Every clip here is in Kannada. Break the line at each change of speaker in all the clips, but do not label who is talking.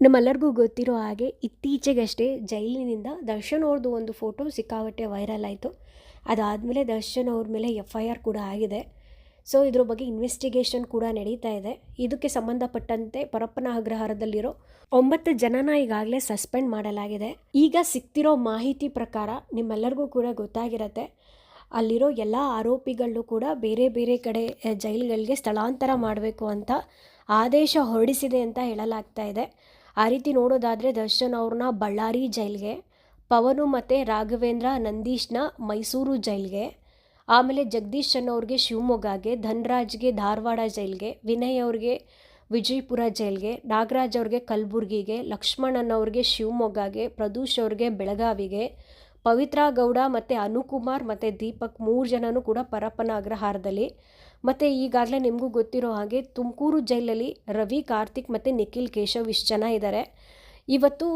ನಮ್ಮೆಲ್ಲರಿಗೂ ಗೊತ್ತಿರೋ ಹಾಗೆ ಇತ್ತೀಚೆಗಷ್ಟೇ ಜೈಲಿನಿಂದ ದರ್ಶನ್ ಅವ್ರದ್ದು ಒಂದು ಫೋಟೋ ಸಿಕ್ಕಾಪಟ್ಟೆ ವೈರಲ್ ಆಯಿತು. ಅದಾದಮೇಲೆ ದರ್ಶನ್ ಅವ್ರ ಮೇಲೆ ಎಫ್ ಐ ಆರ್ ಕೂಡ ಆಗಿದೆ. ಸೊ, ಇದ್ರ ಬಗ್ಗೆ ಇನ್ವೆಸ್ಟಿಗೇಷನ್ ಕೂಡ ನಡೀತಾ ಇದೆ. ಇದಕ್ಕೆ ಸಂಬಂಧಪಟ್ಟಂತೆ ಪರಪ್ಪನ ಅಗ್ರಹಾರದಲ್ಲಿರೋ ಒಂಬತ್ತು ಜನನ ಈಗಾಗಲೇ ಸಸ್ಪೆಂಡ್ ಮಾಡಲಾಗಿದೆ. ಈಗ ಸಿಕ್ತಿರೋ ಮಾಹಿತಿ ಪ್ರಕಾರ ನಿಮ್ಮೆಲ್ಲರಿಗೂ ಕೂಡ ಗೊತ್ತಾಗಿರತ್ತೆ. ಅಲ್ಲಿರೋ ಎಲ್ಲ ಆರೋಪಿಗಳನ್ನೂ ಕೂಡ ಬೇರೆ ಬೇರೆ ಕಡೆ, ಜೈಲುಗಳಿಗೆ ಸ್ಥಳಾಂತರ ಮಾಡಬೇಕು ಅಂತ ಆದೇಶ ಹೊರಡಿಸಿದೆ ಅಂತ ಹೇಳಲಾಗ್ತಾ ಇದೆ. ಆ ರೀತಿ ನೋಡೋದಾದರೆ ದರ್ಶನ್ ಅವ್ರನ್ನ ಬಳ್ಳಾರಿ ಜೈಲ್ಗೆ, ಪವನು ಮತ್ತು ರಾಘವೇಂದ್ರ ನಂದೀಶ್ನ ಮೈಸೂರು ಜೈಲ್ಗೆ, ಆಮೇಲೆ ಜಗದೀಶ್ ಅವ್ರಿಗೆ ಶಿವಮೊಗ್ಗಗೆ, ಧನ್ರಾಜ್ಗೆ ಧಾರವಾಡ ಜೈಲ್ಗೆ, ವಿನಯ್ ಅವ್ರಿಗೆ ವಿಜಯಪುರ ಜೈಲ್ಗೆ, ನಾಗರಾಜ್ ಅವ್ರಿಗೆ ಕಲಬುರ್ಗಿಗೆ ಲಕ್ಷ್ಮಣನ್ ಅವ್ರಿಗೆ ಶಿವಮೊಗ್ಗಗೆ, ಪ್ರದೂಷ್ ಅವ್ರಿಗೆ ಬೆಳಗಾವಿಗೆ ಪವಿತ್ರ ಗೌಡ ಮತ್ತು ಅನುಕುಮಾರ್ ಮತ್ತು ದೀಪಕ್ ಮೂರು ಜನನೂ ಕೂಡ ಪರಪ್ಪನ ಅಗ್ರಹಾರದಲ್ಲಿ. ಮತ್ತು ಈಗಾಗಲೇ ನಿಮಗೂ ಗೊತ್ತಿರೋ ಹಾಗೆ ತುಮಕೂರು ಜೈಲಲ್ಲಿ ರವಿ, ಕಾರ್ತಿಕ್ ಮತ್ತು ನಿಖಿಲ್, ಕೇಶವ್ ಇಷ್ಟು ಜನ ಇದ್ದಾರೆ ಇವತ್ತು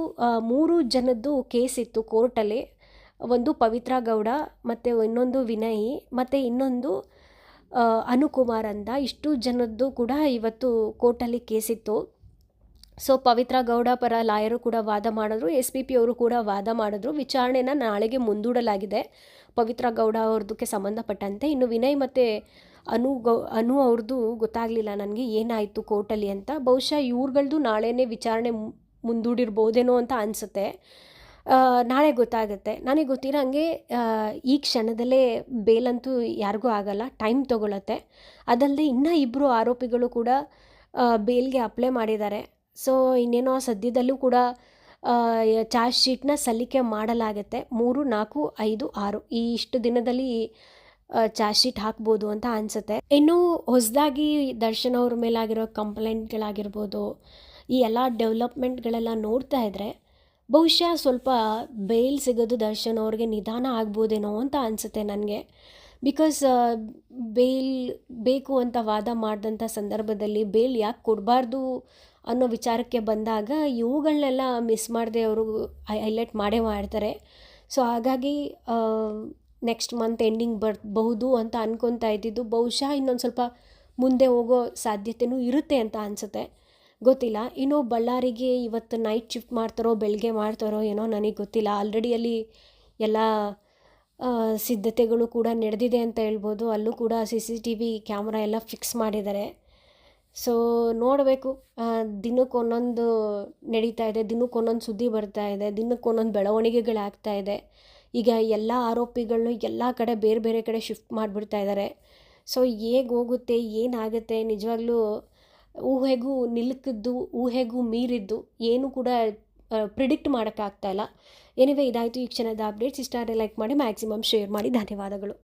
ಮೂರು ಜನದ್ದು ಕೇಸ್ ಇತ್ತು ಕೋರ್ಟಲ್ಲಿ. ಒಂದು ಪವಿತ್ರ ಗೌಡ ಮತ್ತು ಇನ್ನೊಂದು ವಿನಯ್, ಮತ್ತು ಇನ್ನೊಂದು ಅನುಕುಮಾರ್ ಅಂತ ಇಷ್ಟು ಜನದ್ದು ಕೂಡ ಇವತ್ತು ಕೋರ್ಟಲ್ಲಿ ಕೇಸಿತ್ತು. ಸೊ ಪವಿತ್ರ ಗೌಡ ಪರ ಲಾಯರು ಕೂಡ ವಾದ ಮಾಡಿದ್ರು, ಎಸ್ ಪಿ ಪಿ ಅವರು ಕೂಡ ವಾದ ಮಾಡಿದ್ರು. ವಿಚಾರಣೆನ ನಾಳೆಗೆ ಮುಂದೂಡಲಾಗಿದೆ. ಪವಿತ್ರ ಗೌಡ ಅವ್ರದಕ್ಕೆ ಸಂಬಂಧಪಟ್ಟಂತೆ. ಇನ್ನು ವಿನಯ್ ಮತ್ತು ಅನು ಗೌ, ಅನು ಅವ್ರದ್ದು ಗೊತ್ತಾಗಲಿಲ್ಲ ನನಗೆ, ಏನಾಯಿತು ಕೋರ್ಟಲ್ಲಿ ಅಂತ. ಬಹುಶಃ ಇವ್ರುಗಳ್ದು ನಾಳೆನೇ ವಿಚಾರಣೆ ಮುಂದೂಡಿರ್ಬೋದೇನೋ ಅಂತ ಅನಿಸುತ್ತೆ. ನಾಳೆ ಗೊತ್ತಾಗುತ್ತೆ. ನನಗೆ ಗೊತ್ತಿರೋ ಹಂಗೆ ಈ ಕ್ಷಣದಲ್ಲೇ ಬೇಲಂತೂ ಯಾರಿಗೂ ಆಗಲ್ಲ, ಟೈಮ್ ತೊಗೊಳತ್ತೆ. ಅದಲ್ಲದೆ ಇನ್ನೂ ಇಬ್ಬರು ಆರೋಪಿಗಳು ಕೂಡ ಬೇಲ್ಗೆ ಅಪ್ಲೈ ಮಾಡಿದ್ದಾರೆ. ಸೊ ಇನ್ನೇನೋ ಸದ್ಯದಲ್ಲೂ ಕೂಡ ಚಾರ್ಜ್ ಶೀಟ್ನ ಸಲ್ಲಿಕೆ ಮಾಡಲಾಗುತ್ತೆ. ಮೂರು, ನಾಲ್ಕು, ಐದು, ಆರು. ಈ ಇಷ್ಟು ದಿನದಲ್ಲಿ ಚಾರ್ಜ್ ಶೀಟ್ ಹಾಕ್ಬೋದು ಅಂತ ಅನಿಸುತ್ತೆ. ಇನ್ನು ಹೊಸದಾಗಿ ದರ್ಶನ್ ಅವ್ರ ಮೇಲಾಗಿರೋ ಕಂಪ್ಲೇಂಟ್ಗಳಾಗಿರ್ಬೋದು, ಈ ಎಲ್ಲ ಡೆವಲಪ್ಮೆಂಟ್ಗಳೆಲ್ಲ ನೋಡ್ತಾ ಇದ್ದರೆ ಬಹುಶಃ ಸ್ವಲ್ಪ ಬೇಲ್ ಸಿಗೋದು ದರ್ಶನ್ ಅವ್ರಿಗೆ ನಿಧಾನ ಆಗ್ಬೋದೇನೋ ಅಂತ ಅನಿಸುತ್ತೆ ನನಗೆ. ಬಿಕಾಸ್ ಬೇಲ್ ಬೇಕು ಅಂತ ವಾದ ಮಾಡಿದಂಥ ಸಂದರ್ಭದಲ್ಲಿ ಬೇಲ್ ಯಾಕೆ ಕೊಡಬಾರ್ದು ಅನ್ನೋ ವಿಚಾರಕ್ಕೆ ಬಂದಾಗ ಇವುಗಳನ್ನೆಲ್ಲ ಮಿಸ್ ಮಾಡದೆ ಅವರು ಹೈಲೈಟ್ ಮಾಡೇ ಮಾಡ್ತಾರೆ. ಸೊ ಹಾಗಾಗಿ ನೆಕ್ಸ್ಟ್ ಮಂತ್ ಎಂಡಿಂಗ್ ಬರ್ಬಹುದು ಅಂತ ಅನ್ಕೊತಾ ಇದ್ದಿದ್ದು ಬಹುಶಃ ಇನ್ನೊಂದು ಸ್ವಲ್ಪ ಮುಂದೆ ಹೋಗೋ ಸಾಧ್ಯತೆಯೂ ಇರುತ್ತೆ ಅಂತ ಅನಿಸುತ್ತೆ. ಗೊತ್ತಿಲ್ಲ. ಇನ್ನು ಬಳ್ಳಾರಿಗೆ ಇವತ್ತು ನೈಟ್ ಶಿಫ್ಟ್ ಮಾಡ್ತಾರೋ ಬೆಳಗ್ಗೆ ಮಾಡ್ತಾರೋ ಏನೋ ನನಗೆ ಗೊತ್ತಿಲ್ಲ. ಆಲ್ರೆಡಿ ಅಲ್ಲಿ ಎಲ್ಲ ಸಿದ್ಧತೆಗಳು ಕೂಡ ನಡೆದಿದೆ ಅಂತ ಹೇಳ್ಬೋದು. ಅಲ್ಲೂ ಕೂಡ C C T V camera ಎಲ್ಲ ಫಿಕ್ಸ್ ಮಾಡಿದ್ದಾರೆ. ಸೊ ನೋಡಬೇಕು. ದಿನಕ್ಕೆ ಒಂದೊಂದು ನಡೀತಾ ಇದೆ, ದಿನಕ್ಕೆ ಒಂದೊಂದು ಸುದ್ದಿ ಬರ್ತಾ ಇದೆ, ದಿನಕ್ಕೆ ಒಂದೊಂದು ಬೆಳವಣಿಗೆಗಳಾಗ್ತಾ ಇದೆ. ಈಗ ಎಲ್ಲ ಆರೋಪಿಗಳನ್ನು ಎಲ್ಲ ಕಡೆ ಬೇರೆ ಬೇರೆ ಕಡೆ ಶಿಫ್ಟ್ ಮಾಡಿಬಿಡ್ತಾ ಇದ್ದಾರೆ ಸೊ ಹೇಗೆ ಹೋಗುತ್ತೆ ಏನಾಗುತ್ತೆ ನಿಜವಾಗ್ಲೂ ಊಹೆಗೂ ನಿಲುಕಿದ್ದು, ಊಹೆಗೂ ಮೀರಿದ್ದು ಏನು ಕೂಡ ಪ್ರಿಡಿಕ್ಟ್ ಮಾಡೋಕ್ಕಾಗ್ತಾ ಇಲ್ಲ. ಏನಿವೆ ಇದಾಯಿತು ಈ ಕ್ಷಣದ ಅಪ್ಡೇಟ್ಸ್ ಇಷ್ಟ ಆದರೆ ಲೈಕ್ ಮಾಡಿ ಮ್ಯಾಕ್ಸಿಮಮ್ ಶೇರ್ ಮಾಡಿ. ಧನ್ಯವಾದಗಳು.